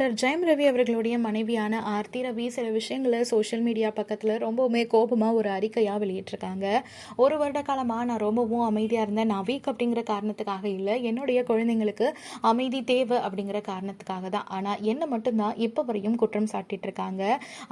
Doctor Jayam Ravi அவர்களுடைய மனைவியான ஆர்த்தி ரவி சில விஷயங்களை சோஷியல் மீடியா பக்கத்தில் ரொம்பவுமே கோபமாக ஒரு அறிக்கையாக வெளியிட்டிருக்காங்க. ஒரு வருட காலமாக நான் ரொம்பவும் அமைதியாக இருந்தேன். நான் வீக் அப்படிங்கிற காரணத்துக்காக இல்லை. என்னுடைய குழந்தைங்களுக்கு அமைதி தேவை அப்படிங்கிற காரணத்துக்காக தான். ஆனால் என்ன மட்டும்தான் இப்போ வரையும் குற்றம் சாட்டிட்டு இருக்காங்க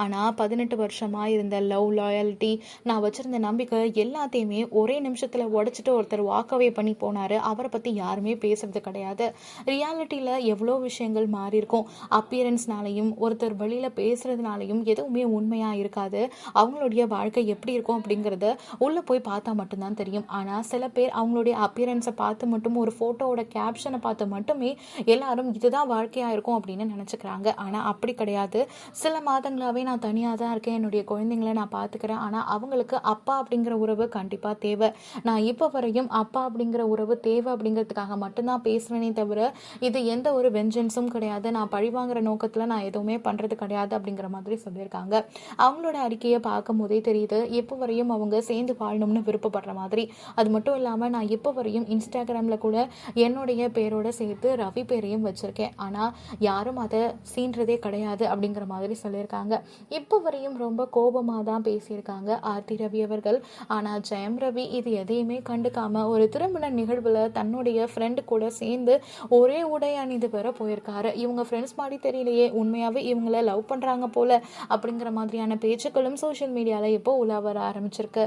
ஆனால் பதினெட்டு வருஷமாக இருந்த லவ் லாயல்ட்டி நான் வச்சிருந்த நம்பிக்கை எல்லாத்தையுமே ஒரே நிமிஷத்தில் உடச்சிட்டு ஒருத்தர் வாக்கவே பண்ணி போனார். அவரை பற்றி யாருமே பேசுறது கிடையாது. ரியாலிட்டியில் எவ்வளோ விஷயங்கள் மாறி இருக்கும் அப்பியரன்ஸ்னாலையும் ஒருத்தர் வெளியில் பேசுறதுனாலையும் எதுவுமே உண்மையாக இருக்காது. அவங்களுடைய வாழ்க்கை எப்படி இருக்கும் அப்படிங்கிறத உள்ளே போய் பார்த்தா மட்டும்தான் தெரியும். ஆனால் சில பேர் அவங்களுடைய அப்பியரன்ஸை பார்த்து மட்டும் ஒரு ஃபோட்டோவோட கேப்ஷனை பார்த்து மட்டுமே எல்லாரும் இதுதான் வாழ்க்கையாக இருக்கும் அப்படின்னு நினச்சிக்கிறாங்க. ஆனால் அப்படி கிடையாது. சில மாதங்களாகவே நான் தனியாக தான் இருக்கேன். என்னுடைய குழந்தைங்கள நான் பார்த்துக்கிறேன். ஆனால் அவங்களுக்கு அப்பா அப்படிங்கிற உறவு கண்டிப்பாக தேவை. நான் இப்போ வரையும் அப்பா அப்படிங்கிற உறவு தேவை அப்படிங்கிறதுக்காக மட்டும்தான் பேசுகிறேனே தவிர இது எந்த ஒரு வெஞ்சன்ஸும் கிடையாது. நான் பழிவாங்க பழிவாங்கிற நோக்கத்தில் நான் எதுவுமே பண்ணுறது கிடையாது அப்படிங்கிற மாதிரி சொல்லியிருக்காங்க. அவங்களோட அறிக்கையை பார்க்கும் போதே தெரியுது எப்போ வரையும் அவங்க சேர்ந்து வாழணும்னு விருப்பப்படுற மாதிரி. அது மட்டும் இல்லாமல் நான் இப்போ வரையும் இன்ஸ்டாகிராமில் கூட என்னுடைய பேரோட சேர்த்து ரவி பேரையும் வச்சுருக்கேன். ஆனால் யாரும் அதை சீன்றதே கிடையாது அப்படிங்கிற மாதிரி சொல்லியிருக்காங்க. இப்போ வரையும் ரொம்ப கோபமாக தான் பேசியிருக்காங்க ஆர்த்தி ரவி அவர்கள். ஆனால் ஜெயம் ரவி இது எதையுமே கண்டுக்காம ஒரு திருமண நிகழ்வில் தன்னுடைய ஃப்ரெண்டு கூட சேர்ந்து ஒரே உடை அணிந்து பெற போயிருக்காரு. இவங்க ஃப்ரெண்ட்ஸ் மாதிரி தெரியலையே உண்மையாகவே இவங்கள லவ் பண்ணுறாங்க போல அப்படிங்கிற மாதிரியான பேச்சுக்களும் சோஷியல் மீடியாவில் இப்போ உலா வர ஆரம்பிச்சிருக்கு.